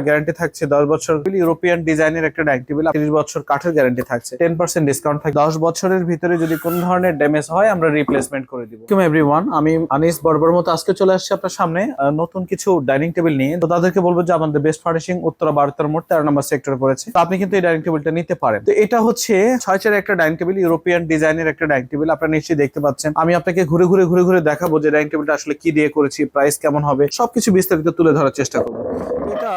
Guarantee থাকছে, দশ বছর। ইউরোপিয়ান ডিজাইনের একটা ডাইনিং টেবিল তিরিশ বছর কাঠের গ্যারান্টি থাকছে টেন পার্সেন্ট ডিসকাউন্ট থাকে দশ বছরের ভিতরে যদি কোন ধরনের ড্যামেজ হয়, আমরা রিপ্লেসমেন্ট করে দিব। এভরিওয়ান আমি আনিস বরবর মতো আজকে চলে আসছি আপনার সামনে নতুন কিছু ডাইনিং টেবিল নিয়ে। তো তাদেরকে বলব যে আমাদের বেস্ট ফার্নিশিং উত্তরা বারোটার মোট তেরো নম্বর সেক্টরে পড়েছে। তো আপনি কিন্তু এই ডাইনিং টেবিলটা নিতে পারেন। তো এটা হচ্ছে ছয় চার একটা ডাইনিং টেবিল ইউরোপিয়ান ডিজাইনের একটা ডাইনিং টেবিল আপনারা নিশ্চয়ই দেখতে পাচ্ছেন। আমি আপনাকে ঘুরে ঘুরে ঘুরে ঘুরে দেখাবো যে ডাইনিং টেবিলটা আসলে কি দিয়ে করেছি প্রাইস কেমন হবে, সবকিছু বিস্তারিত তুলে ধরার চেষ্টা করব। এটা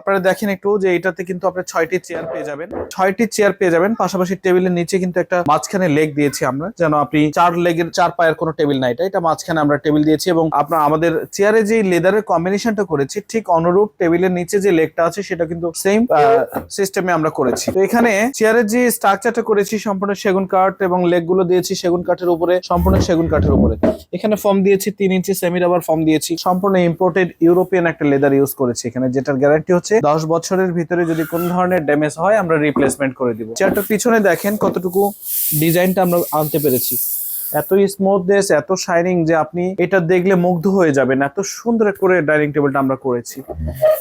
আপনারা দেখেন একটু যে এটাতে কিন্তু আপনি ছয়টি চেয়ার পেয়ে যাবেন। ছয়টি চেয়ার পেয়ে যাবেন, পাশাপাশি টেবিলের নিচে কিন্তু একটা মাঝখানে লেগ দিয়েছি আমরা, যেন আপনি চার লেগের চার পায়ের কোনো টেবিল না এটা এটা মাঝখানে আমরা টেবিল দিয়েছি এবং আপনার আমাদের চেয়ারে যে লেদারের কম্বিনেশনটা করেছি, ঠিক অনুরূপ টেবিলের নিচে যে লেগটা আছে, সেটা কিন্তু সেম সিস্টেমে আমরা করেছি। তো এখানে চেয়ারের যে স্ট্রাকচারটা করেছি, সম্পূর্ণ সেগুন কাঠ এবং লেগগুলো দিয়েছি সেগুন কাঠের উপরে, সম্পূর্ণ সেগুন কাঠের উপরে। এখানে ফর্ম দিয়েছি তিন ইঞ্চি সেমি রাবার ফর্ম দিয়েছি। সম্পূর্ণ ইম্পোর্টেড ইউরোপিয়ান একটা লেদার ইউজ করেছি এখানে, যেটার গ্যারান্টি হচ্ছে দশ বছরের ভিতরে যদি কোন ধরনের ড্যামেজ হয়, আমরা রিপ্লেসমেন্ট করে দিব। চেয়ারটার পিছনে দেখেন কতটুকু ডিজাইনটা আমরা আনতে পেরেছি। এত স্মুথনেস এত শাইনিং যে আপনি এটা দেখলে মুগ্ধ হয়ে যাবেন। এত সুন্দর করে ডাইনিং টেবিলটা আমরা করেছি।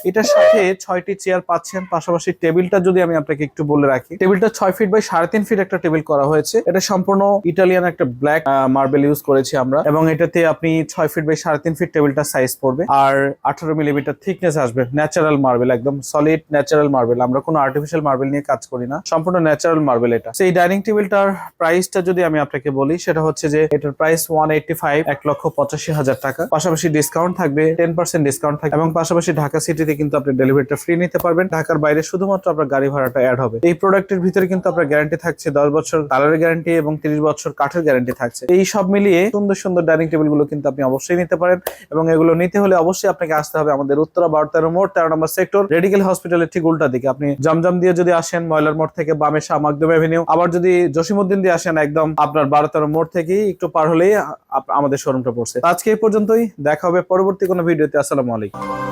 এটার সাথে ছয়টি চেয়ার পাচ্ছেন। পাশাপাশি টেবিলটা যদি আমি আপনাকে একটু বলে রাখি টেবিলটা ছয় ফিট বাই সাড়ে তিন ফিট একটা টেবিল করা হয়েছে। এটা সম্পূর্ণ ইটালিয়ান একটা ব্ল্যাক মার্বেল ইউজ করেছি আমরা। এবং এটাতে আপনি ছয় ফিট বাই সাড়ে তিন ফিট টেবিলটা সাইজ পড়বে। আর আঠারো মিলিমিটার থিকনেস আসবে। ন্যাচারাল মার্বেল একদম সলিড ন্যাচারাল মার্বেল আমরা কোনো আর্টিফিশিয়াল মার্বেল নিয়ে কাজ করি না। সম্পূর্ণ ন্যাচারাল মার্বেল এটা। সেই ডাইনিং টেবিলটার প্রাইসটা যদি আমি আপনাকে বলি, সেটা হচ্ছে যে এটার প্রাইস ওয়ান এইটি ফাইভ এক লক্ষ পঁচাশি হাজার টাকা। পাশাপাশি ডিসকাউন্ট থাকবে টেন পার্সেন্ট ডিসকাউন্ট থাকবে এবং পাশাপাশি ঢাকা সিটিতে কিন্তু আপনি ডেলিভারিটা ফ্রি নিতে পারবেন। ঢাকার বাইরে শুধুমাত্র আপনার গাড়ি ভাড়াটা অ্যাড হবে। এই প্রোডাক্টের ভিতরে কিন্তু আপনার গ্যারান্টি থাকছে দশ বছর কালারের গ্যারান্টি এবং তিরিশ বছর কাঠের গ্যারান্টি থাকছে। এই সব মিলিয়ে সুন্দর সুন্দর ডাইনিং টেবিলগুলো কিন্তু আপনি অবশ্যই নিতে পারেন এবং এগুলো নিতে হলে অবশ্যই আপনাকে আসতে হবে আমাদের উত্তরা বারো তেরো মোড়, তেরো নম্বর সেক্টর রেডিকেল হসপিটালের ঠিক উল্টা দিকে। আপনি জমজম দিয়ে যদি আসেন, ময়লার মোড় থেকে বামে শাহ মাকদুম এভিনিউ আবার যদি জসিমুদ্দিন দিয়ে আসেন, একদম আপনার বারো তেরো মোড় থেকেই একটু পার হলেই আমাদের শোরুমটা পড়ছে। আজকে এই পর্যন্তই। দেখা হবে পরবর্তী কোনো ভিডিওতে আসসালামু আলাইকুম।